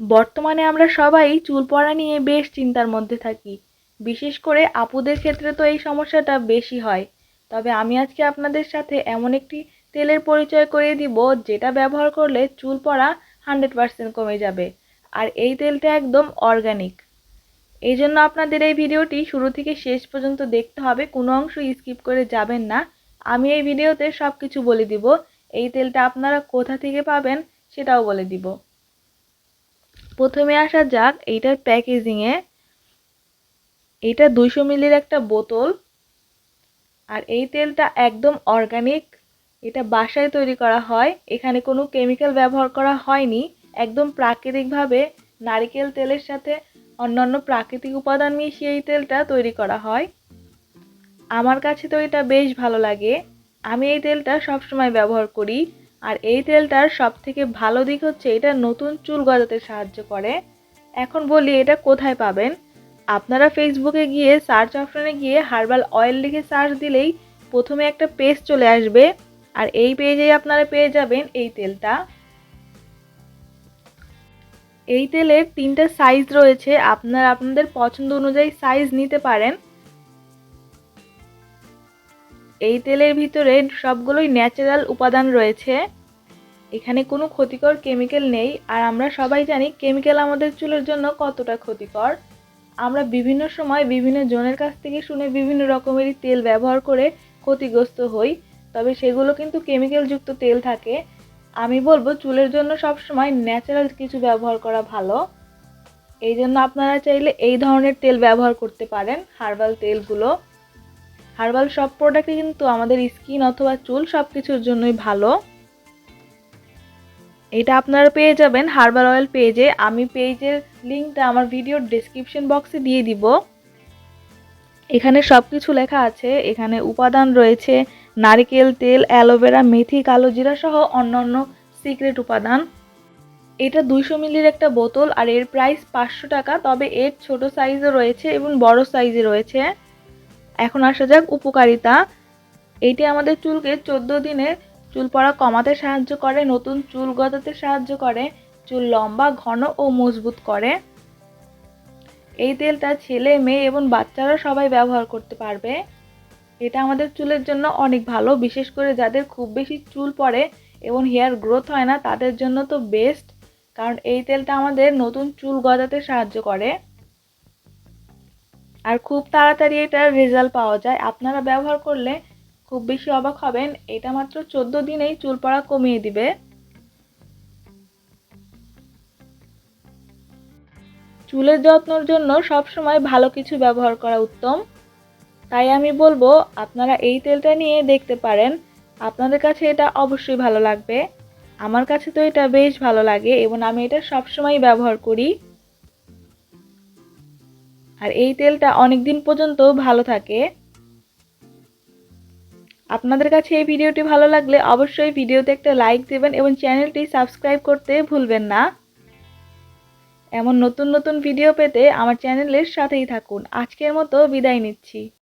বর্তমানে আমরা সবাই চুল পড়া নিয়ে বেশ চিন্তার মধ্যে থাকি। বিশেষ করে আপুদের ক্ষেত্রে তো এই সমস্যাটা বেশি হয়। তবে আমি আজকে আপনাদের সাথে এমন একটি তেলের পরিচয় করিয়ে দিব, যেটা ব্যবহার করলে চুল পড়া হান্ড্রেড পারসেন্ট কমে যাবে। আর এই তেলটা একদম অর্গানিক। এই জন্য আপনাদের এই ভিডিওটি শুরু থেকে শেষ পর্যন্ত দেখতে হবে, কোনো অংশ স্কিপ করে যাবেন না। আমি এই ভিডিওতে সব কিছু বলে দিব। এই তেলটা আপনারা কোথা থেকে পাবেন সেটাও বলে দিব। প্রথমে আসা যাক, এইটার প্যাকেজিংয়ে এইটা দুইশো মিলির একটা বোতল আর এই তেলটা একদম অর্গানিক এটা বাসায় তৈরি করা হয়, এখানে কোনো কেমিক্যাল ব্যবহার করা হয়নি, একদম প্রাকৃতিকভাবে নারিকেল তেলের সাথে অন্যান্য প্রাকৃতিক উপাদান মিশিয়ে এই তেলটা তৈরি করা হয়। আমার কাছে তো এটা বেশ ভালো লাগে, আমি এই তেলটা সবসময় ব্যবহার করি আর এই তেলটার সব থেকে ভালো দিক হচ্ছে এটা নতুন চুল গজাতে সাহায্য করে। এখন বলি এটা কোথায় পাবেন? আপনারা ফেসবুকে গিয়ে সার্চ অপশনে গিয়ে হার্বাল অয়েল লিখে সার্চ দিলেই প্রথমে একটা পেজ চলে আসবে। আর এই পেজেই আপনারা পেয়ে যাবেন এই তেলটা। এই তেলের তিনটা সাইজ রয়েছে। আপনারা আপনাদের পছন্দ অনুযায়ী সাইজ নিতে পারেন। এই তেলের ভিতরে সবগুলোই ন্যাচারাল উপাদান রয়েছে। এখানে কোনো ক্ষতিকর কেমিক্যাল নেই। আর আমরা সবাই জানি কেমিক্যাল আমাদের চুলের জন্য কতটা ক্ষতিকর। আমরা বিভিন্ন সময় বিভিন্ন জনের কাছ থেকে শুনে বিভিন্ন রকমেরই তেল ব্যবহার করে ক্ষতিগ্রস্ত হই। তবে সেগুলো কিন্তু কেমিক্যালযুক্ত তেল থাকে। আমি বলব চুলের জন্য সবসময় ন্যাচারাল কিছু ব্যবহার করা ভালো। এই জন্য আপনারা চাইলে এই ধরনের তেল ব্যবহার করতে পারেন হার্বাল তেলগুলো। হার্বাল সব প্রোডাক্টই কিন্তু আমাদের স্কিন অথবা চুল সব কিছুর জন্যই ভালো। এটা আপনারা পেয়ে যাবেন হার্বাল অয়েল পেজে আমি পেজের লিঙ্কটা আমার ভিডিওর ডেসক্রিপশন বক্সে দিয়ে দিব। এখানে সব কিছু লেখা আছে। এখানে উপাদান রয়েছে, নারিকেল, তেল, অ্যালোভেরা, মেথি, কালো জিরা সহ অন্যান্য সিক্রেট উপাদান। এটা দুইশো মিলির একটা বোতল আর এর প্রাইস পাঁচশো টাকা, তবে এর ছোট সাইজও রয়েছে এবং বড় সাইজে রয়েছে। এখন আসা যাক উপকারিতা। এইটি আমাদের চুলকে চোদ্দ দিনে চুল পড়া কমাতে সাহায্য করে, নতুন চুল গজাতে সাহায্য করে, চুল লম্বা, ঘন ও মজবুত করে। এই তেলটা ছেলে, মেয়ে এবং বাচ্চারা সবাই ব্যবহার করতে পারবে। এটা আমাদের চুলের জন্য অনেক ভালো, বিশেষ করে যাদের খুব বেশি চুল পড়ে এবং হেয়ার গ্রোথ হয় না, তাদের জন্য তো বেস্ট, কারণ এই তেলটা আমাদের নতুন চুল গজাতে সাহায্য করে। আর খুব তাড়াতাড়ি এটার রেজাল্ট পাওয়া যায়। আপনারা ব্যবহার করলে খুব বেশি অবাক হবেন। এটা মাত্র চোদ্দ দিনেই চুল পড়া কমিয়ে দিবে। চুলের যত্নর জন্য সবসময় ভালো কিছু ব্যবহার করা উত্তম। তাই আমি বলব, আপনারা এই তেলটা নিয়ে দেখতে পারেন। আপনাদের কাছে এটা অবশ্যই ভালো লাগবে। আমার কাছে তো এটা বেশ ভালো লাগে এবং আমি এটা সবসময় ব্যবহার করি। আর এই তেলটা অনেক দিন পর্যন্ত ভালো থাকে। আপনাদের কাছে এই ভিডিওটি ভালো লাগলে অবশ্যই ভিডিওতে একটা লাইক দেবেন এবং চ্যানেলটি সাবস্ক্রাইব করতে ভুলবেন না। এমন নতুন নতুন ভিডিও পেতে আমার চ্যানেলের সাথেই থাকুন। আজকের মতো বিদায় নিচ্ছি।